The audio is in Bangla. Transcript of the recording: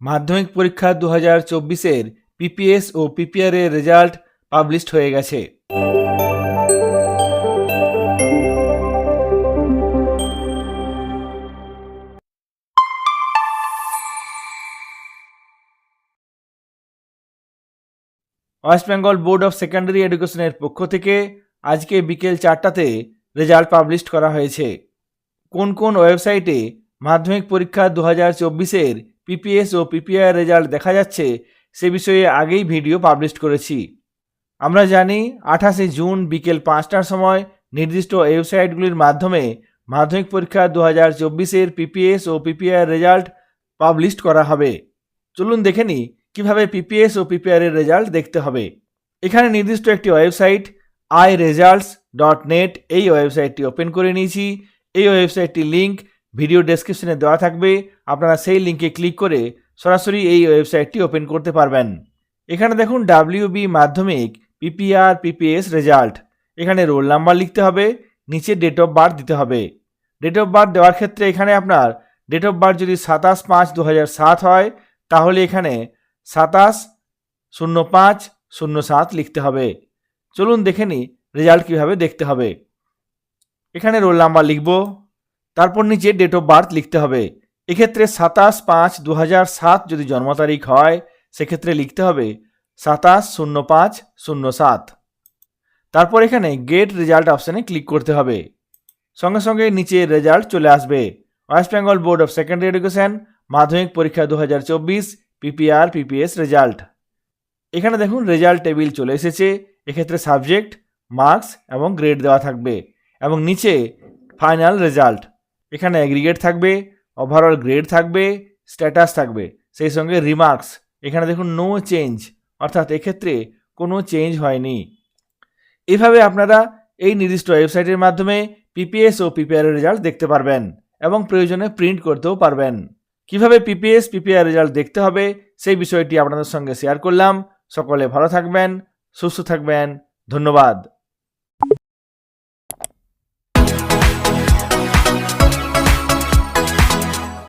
মাধ্যমিক পরীক্ষা দু হাজার চব্বিশের পিপিএস ও পিপিআর এর রেজাল্ট পাবলিশড হয়ে গেছে। West Bengal board of secondary এডুকেশনের পক্ষ থেকে আজকে বিকেল চারটাতে রেজাল্ট পাবলিশড করা হয়েছে। কোন কোন ওয়েবসাইটে মাধ্যমিক পরীক্ষা দু হাজার চব্বিশের পিপিএস ও পিপিআই রেজাল্ট দেখা যাচ্ছে, সে বিষয়ে আগেই ভিডিও পাবলিশ করেছি। আমরা জানি, আঠাশে জুন বিকেল পাঁচটার সময় নির্দিষ্ট ওয়েবসাইটগুলির মাধ্যমে মাধ্যমিক পরীক্ষা দু হাজার চব্বিশের পিপিএস ও পিপিআই রেজাল্ট পাবলিশ করা হবে। চলুন দেখে নিই, কীভাবে পিপিএস ও পিপিআর এর রেজাল্ট দেখতে হবে। এখানে নির্দিষ্ট একটি website I results dot net এই ওয়েবসাইটটি ওপেন করে নিয়েছি। এই ওয়েবসাইটটির লিঙ্ক ভিডিও ডেসক্রিপশনে দেওয়া থাকবে। আপনারা সেই লিঙ্কে ক্লিক করে সরাসরি এই ওয়েবসাইটটি ওপেন করতে পারবেন। এখানে দেখুন WB Madhyamik PPR PPS result এখানে রোল নাম্বার লিখতে হবে, নিচে ডেট অফ বার্থ দিতে হবে। ডেট অফ বার্থ দেওয়ার ক্ষেত্রে এখানে আপনার ডেট অফ বার্থ যদি সাতাশ পাঁচ দু সাত হয়, তাহলে এখানে সাতাশ শূন্য পাঁচ শূন্য সাত লিখতে হবে। চলুন দেখে নিই রেজাল্ট কীভাবে দেখতে হবে। এখানে রোল নাম্বার লিখব। তারপর নিচে ডেট অফ বার্থ লিখতে হবে। এক্ষেত্রে সাতাশ পাঁচ দু সাত যদি জন্ম তারিখ হয়, সেক্ষেত্রে লিখতে হবে সাতাশ শূন্য পাঁচ শূন্য সাত। তারপর এখানে গেট রেজাল্ট অপশানে ক্লিক করতে হবে। সঙ্গে সঙ্গে নিচে রেজাল্ট চলে আসবে। West Bengal board of secondary education Madhyamik পরীক্ষা দু হাজার চব্বিশ পিপিআর পিপিএস রেজাল্ট এখানে দেখুন রেজাল্ট টেবিল চলে এসেছে। এক্ষেত্রে সাবজেক্ট মার্কস এবং গ্রেড দেওয়া থাকবে এবং নিচে ফাইনাল রেজাল্ট এখানে অ্যাগ্রিগেট থাকবে ওভারঅল গ্রেড থাকবে স্ট্যাটাস থাকবে। সেই সঙ্গে রিমার্কস এখানে দেখুন নো চেঞ্জ অর্থাৎ এক্ষেত্রে কোনো চেঞ্জ হয়নি। এভাবে আপনারা এই নির্দিষ্ট ওয়েবসাইটের মাধ্যমে পিপিএস ও পিপিআর রেজাল্ট দেখতে পারবেন এবং প্রয়োজনে প্রিন্ট করতেও পারবেন। কীভাবে পিপিএস পিপিআর রেজাল্ট দেখতে হবে সেই বিষয়টি আপনাদের সঙ্গে শেয়ার করলাম। সকলে ভালো থাকবেন, সুস্থ থাকবেন। ধন্যবাদ।